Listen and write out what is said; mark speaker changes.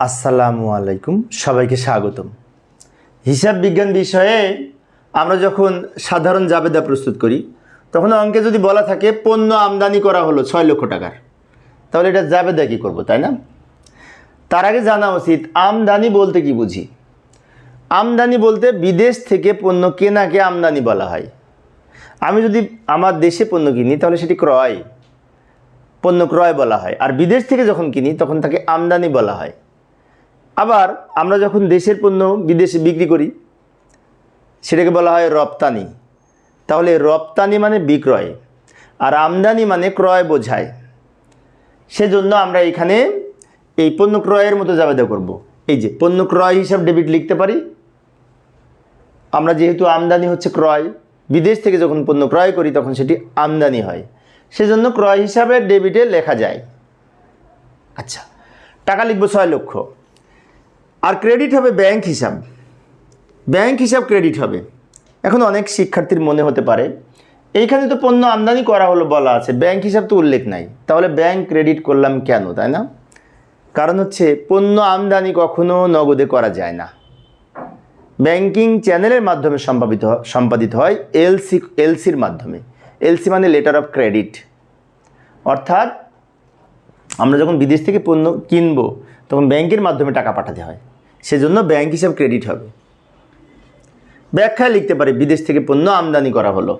Speaker 1: আসসালামু আলাইকুম, সবাইকে স্বাগতম। হিসাব বিজ্ঞান বিষয়ে আমরা যখন সাধারণ জাবেদা প্রস্তুত করি, তখন অঙ্কে যদি বলা থাকে পণ্য আমদানি করা হলো ছয় লক্ষ টাকার, তাহলে এটা জাবেদা কী করব, তাই না? তার আগে জানা উচিত, আমদানি বলতে কি বুঝি? আমদানি বলতে বিদেশ থেকে পণ্য কেনাকে আমদানি বলা হয়। আমি যদি আমার দেশে পণ্য কিনি, তাহলে সেটি ক্রয়, পণ্য ক্রয় বলা হয়। আর বিদেশ থেকে যখন কিনি, তখন তাকে আমদানি বলা হয়। আবার আমরা যখন দেশের পণ্য বিদেশে বিক্রি করি, সেটাকে বলা হয় রপ্তানি। তাহলে রপ্তানি মানে বিক্রয়, আর আমদানি মানে ক্রয় বোঝায়। সেজন্য আমরা এখানে এই পণ্য ক্রয়ের মতো জাবেদা করব। এই যে, পণ্য ক্রয় হিসাব ডেবিট লিখতে পারি। আমরা যেহেতু আমদানি হচ্ছে ক্রয়, বিদেশ থেকে যখন পণ্য ক্রয় করি, তখন সেটি আমদানি হয়। সেজন্য ক্রয় হিসাবে ডেবিটে লেখা যায়। আচ্ছা টাকা লিখব ছয় লক্ষ। আর ক্রেডিট হবে ব্যাংক হিসাব। ব্যাংক হিসাব ক্রেডিট হবে। এখন অনেক শিক্ষার্থীর মনে হতে পারে, এইখানে তো পণ্য আমদানি করা হলো বলা আছে ব্যাংক হিসাব তো উল্লেখ নাই। তাহলে ব্যাংক ক্রেডিট করলাম কেন, তাই না? কারণ হচ্ছে পণ্য আমদানি কখনো নগদে করা যায় না। ব্যাংকিং চ্যানেলের মাধ্যমে সম্পাদিত সম্পাদিত হয় এলসি এলসির মাধ্যমে। এলসি মানে লেটার অফ ক্রেডিট অর্থাৎ আমরা যখন বিদেশ থেকে পণ্য কিনবো, তখন ব্যাংকের মাধ্যমে টাকা পাঠাতে হয়। সেজন্য ব্যাংক হিসাব ক্রেডিট হবে। ব্যাখ্যায় লিখতে পারে বিদেশ থেকে পণ্য আমদানি করা হলো।